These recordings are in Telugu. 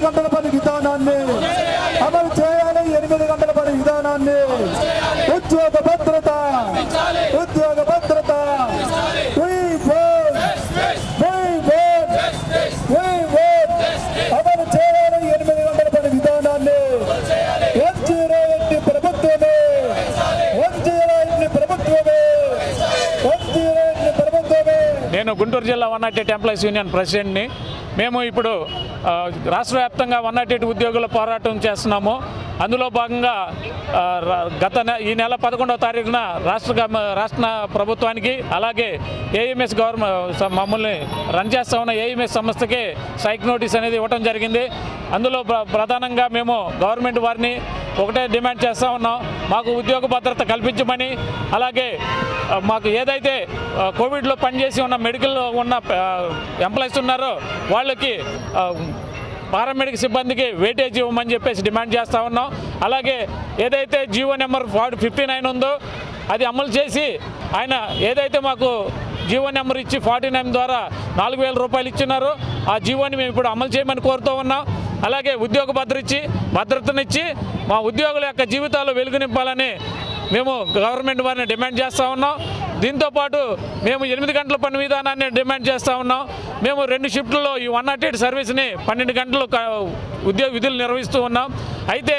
ఎనిమిది గంటల పని విధానాన్ని అమలు చేయాలి. ఎనిమిది గంటల పని విధానాన్ని ఉద్యోగ నేను గుంటూరు జిల్లా one nought eight employees union ప్రెసిడెంట్ని. మేము ఇప్పుడు రాష్ట్ర వ్యాప్తంగా వన్ నాట్ ఎయిట్ ఉద్యోగుల పోరాటం చేస్తున్నాము. అందులో భాగంగా గత నె ఈ నెల పదకొండవ తారీఖున రాష్ట్ర రాష్ట్ర ప్రభుత్వానికి అలాగే ఏఎంఎస్ గవర్నమెంట్ మమ్మల్ని రన్ చేస్తా ఉన్న ఏఎంఎస్ సంస్థకి సైక్ నోటీస్ అనేది ఇవ్వడం జరిగింది. అందులో ప్రధానంగా మేము గవర్నమెంట్ వారిని ఒకటే డిమాండ్ చేస్తూ ఉన్నాం. మాకు ఉద్యోగ భద్రత కల్పించమని అలాగే మాకు ఏదైతే కోవిడ్లో పనిచేసి ఉన్న మెడికల్లో ఉన్న ఎంప్లాయీస్ ఉన్నారో వాళ్ళకి పారామెడిక్ సిబ్బందికి వెయిటేజ్ ఇవ్వమని చెప్పేసి డిమాండ్ చేస్తూ ఉన్నాం. అలాగే ఏదైతే GO number forty fifty nine ఉందో అది అమలు చేసి ఆయన ఏదైతే మాకు జీవో నెంబర్ ఇచ్చి ఫార్టీ నైన్ ద్వారా నాలుగు వేల రూపాయలు ఇచ్చినారో ఆ జీవోని మేము ఇప్పుడు అమలు చేయమని కోరుతూ ఉన్నాం. అలాగే ఉద్యోగ భద్రతనిచ్చి భద్రతనిచ్చి మా ఉద్యోగుల యొక్క జీవితాలు వెలుగునింపాలని మేము గవర్నమెంట్ వారిని డిమాండ్ చేస్తూ ఉన్నాం. దీంతోపాటు మేము ఎనిమిది గంటల పని విధానాన్ని డిమాండ్ చేస్తూ ఉన్నాం. మేము రెండు షిఫ్ట్లలో ఈ వన్ నాట్ ఎయిట్ సర్వీస్ని పన్నెండు గంటలు ఉద్యోగ విధులు నిర్వహిస్తూ ఉన్నాం. అయితే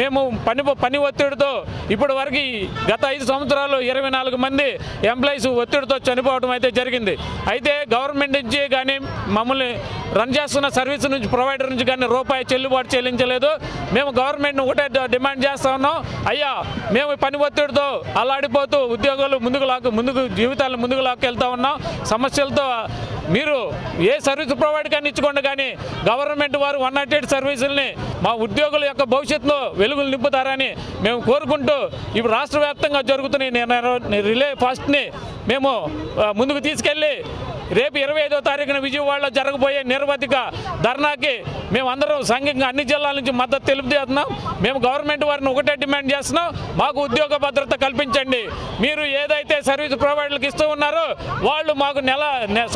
మేము పని పని ఒత్తిడితో ఇప్పటి వరకు గత ఐదు సంవత్సరాలు ఇరవై నాలుగు మంది ఎంప్లాయీస్ ఒత్తిడితో చనిపోవడం అయితే జరిగింది. అయితే గవర్నమెంట్ నుంచి కానీ మమ్మల్ని రన్ చేస్తున్న సర్వీస్ నుంచి ప్రొవైడర్ నుంచి కానీ రూపాయి చెల్లుబాటు చెల్లించలేదు. మేము గవర్నమెంట్ ఒకటే డిమాండ్ చేస్తా ఉన్నాం. అయ్యా మేము పని ఒత్తిడితో అల్లాడిపోతూ ఉద్యోగాలు ముందుకు లాక్కు ముందుకు జీవితాలను ముందుకు లాక్కెళ్తా ఉన్నాం. సమస్యలతో మీరు ఏ సర్వీస్ ప్రొవైడ్ కానీ ఇచ్చుకోండి కానీ గవర్నమెంట్ వారు వన్ నాట్ ఎయిట్ సర్వీసుల్ని మా ఉద్యోగుల యొక్క భవిష్యత్తులో వెలుగులు నింపుతారని మేము కోరుకుంటూ ఇప్పుడు రాష్ట్ర వ్యాప్తంగా జరుగుతున్న రిలే ఫాస్ట్ని మేము ముందుకు తీసుకెళ్ళి రేపు ఇరవై ఐదో తారీఖున విజయవాడలో జరగబోయే నిరవధిక ధర్నాకి మేమందరం సంఘంగా అన్ని జిల్లాల నుంచి మద్దతు తెలుపుతున్నాం. మేము గవర్నమెంట్ వారిని ఒకటే డిమాండ్ చేస్తున్నాం. మాకు ఉద్యోగ భద్రత కల్పించండి. మీరు ఏదైతే సర్వీస్ ప్రొవైడర్లకు ఇస్తూ ఉన్నారో వాళ్ళు మాకు నెల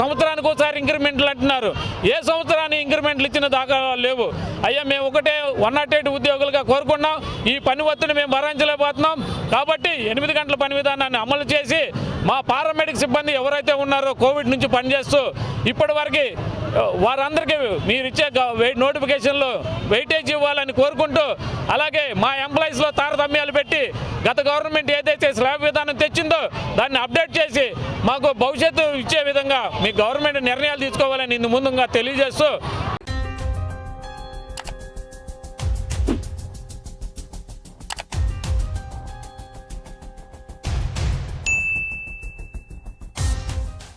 సంవత్సరానికి ఒకసారి ఇంక్రిమెంట్లు అంటున్నారు. ఏ సంవత్సరానికి ఇంక్రిమెంట్లు ఇచ్చిన దాఖలాలు లేవు. అయ్యా మేము ఒకటే వన్ నాట్ ఎయిట్ ఉద్యోగులుగా కోరుకున్నాం. ఈ పని ఒత్తిడి మేము భరించలేకపోతున్నాం. కాబట్టి ఎనిమిది గంటల పని విధానాన్ని అమలు చేసి మా పారామెడిక్ సిబ్బంది ఎవరైతే ఉన్నారో కోవిడ్ నుంచి పనిచేస్తూ ఇప్పటివరకు వారందరికీ మీరు ఇచ్చే నోటిఫికేషన్లు వెయిటేజ్ ఇవ్వాలని కోరుకుంటూ అలాగే మా ఎంప్లాయీస్లో తారతమ్యాలు పెట్టి గత గవర్నమెంట్ ఏదైతే స్లాబ్ విధానం తెచ్చిందో దాన్ని అప్డేట్ చేసి మాకు భవిష్యత్తు ఇచ్చే విధంగా మీ గవర్నమెంట్ నిర్ణయాలు తీసుకోవాలని ఇందు ముందుగా తెలియజేస్తూ